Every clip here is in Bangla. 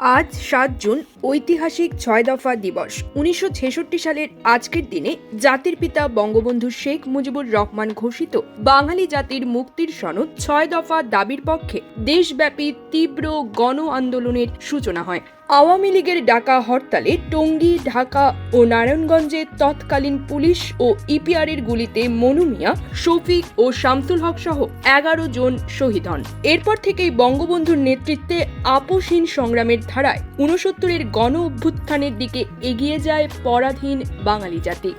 আজ সাত জুন, ঐতিহাসিক ছয় দফা দিবস। উনিশশো ছেষট্টি সালের আজকের দিনে জাতির পিতা বঙ্গবন্ধু শেখ মুজিবুর রহমান ঘোষিত বাঙালি জাতির মুক্তির সনদ ছয় দফা দাবির পক্ষে দেশব্যাপী তীব্র গণ আন্দোলনের সূচনা হয়। আওয়ামী লীগের ডাকা হরতালে টঙ্গী, ঢাকা ও নারায়ণগঞ্জে তৎকালীন পুলিশ ও ইপিআরের গুলিতে মনু মিয়া, শফিক ও শামতুল হক সহ এগারো জন শহীদ হন। এরপর থেকেই বঙ্গবন্ধুর নেতৃত্বে আপোষহীন সংগ্রামের ধারায় ঊনসত্তরের গণ অভ্যুত্থানের দিকে এগিয়ে যায় পরাধীন বাঙালি জাতি।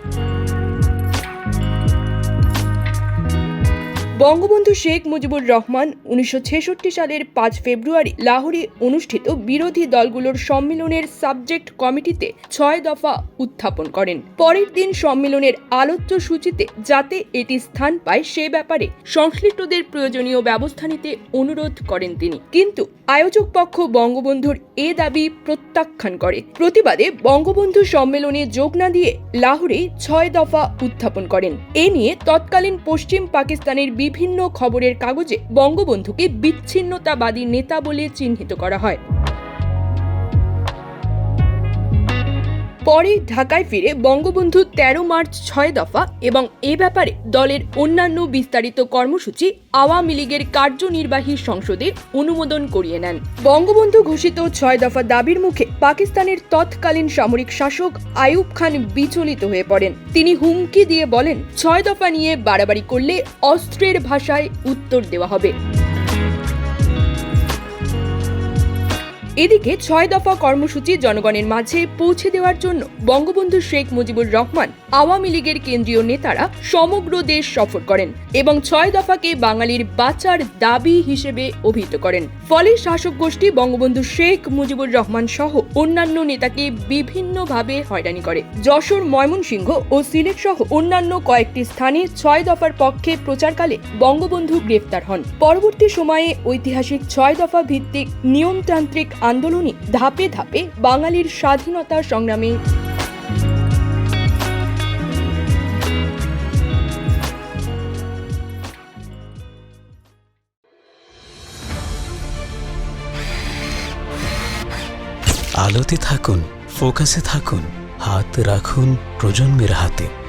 বঙ্গবন্ধু শেখ মুজিবুর রহমান উনিশশো ছেষট্টি সালের পাঁচ ফেব্রুয়ারি লাহোরে অনুষ্ঠিত বিরোধী দলগুলোর সম্মেলনের সাবজেক্ট কমিটিতে ছয় দফা উত্থাপন করেন। পরের দিন সম্মেলনের আলোচ্য সূচিতে যাতে এটি স্থান পায় সে ব্যাপারে সংশ্লিষ্টদের প্রয়োজনীয় ব্যবস্থা নিতে অনুরোধ করেন তিনি। কিন্তু আয়োজক পক্ষ বঙ্গবন্ধুর এ দাবি প্রত্যাখ্যান করে। প্রতিবাদে বঙ্গবন্ধু সম্মেলনে যোগ না দিয়ে লাহোরে ছয় দফা উত্থাপন করেন। এ নিয়ে তৎকালীন পশ্চিম পাকিস্তানের বিভিন্ন খবরের কাগজে বঙ্গবন্ধুকে বিচ্ছিন্নতাবাদী নেতা বলে চিহ্নিত করা হয়। পরে ঢাকায় ফিরে বঙ্গবন্ধু তেরো মার্চ ছয় দফা এবং এ ব্যাপারে দলের অন্যান্য বিস্তারিত কর্মসূচি আওয়ামী লীগের কার্যনির্বাহী সংসদে অনুমোদন করিয়ে নেন। বঙ্গবন্ধু ঘোষিত ছয় দফা দাবির মুখে পাকিস্তানের তৎকালীন সামরিক শাসক আইয়ুব খান বিচলিত হয়ে পড়েন। তিনি হুমকি দিয়ে বলেন, ছয় দফা নিয়ে বাড়াবাড়ি করলে অস্ত্রের ভাষায় উত্তর দেওয়া হবে। এদিকে ছয় দফা কর্মসূচি জনগণের মাঝে পৌঁছে দেওয়ার জন্য বঙ্গবন্ধু শেখ মুজিবুর রহমান, আওয়ামী লীগের কেন্দ্রীয় নেতারা সমগ্র দেশ সফর করেন এবং ছয় দফাকে বাঙালির বাঁচার দাবি হিসেবে অভিহিত করেন। ফলে শাসক গোষ্ঠী বঙ্গবন্ধু শেখ মুজিবুর রহমান সহ অন্যান্য নেতাকে বিভিন্নভাবে হয়রানি করে। যশোর, ময়মনসিংহ ও সিলেট সহ অন্যান্য কয়েকটি স্থানে ছয় দফার পক্ষে প্রচারকালে বঙ্গবন্ধু গ্রেফতার হন। পরবর্তী সময়ে ঐতিহাসিক ছয় দফা ভিত্তিক নিয়মতান্ত্রিক আন্দোলনে ধাপে ধাপে বাঙালির স্বাধীনতা সংগ্রামে আলোতে থাকুন ফোকাসে থাকুন হাত রাখুন প্রজন্মের হাতে।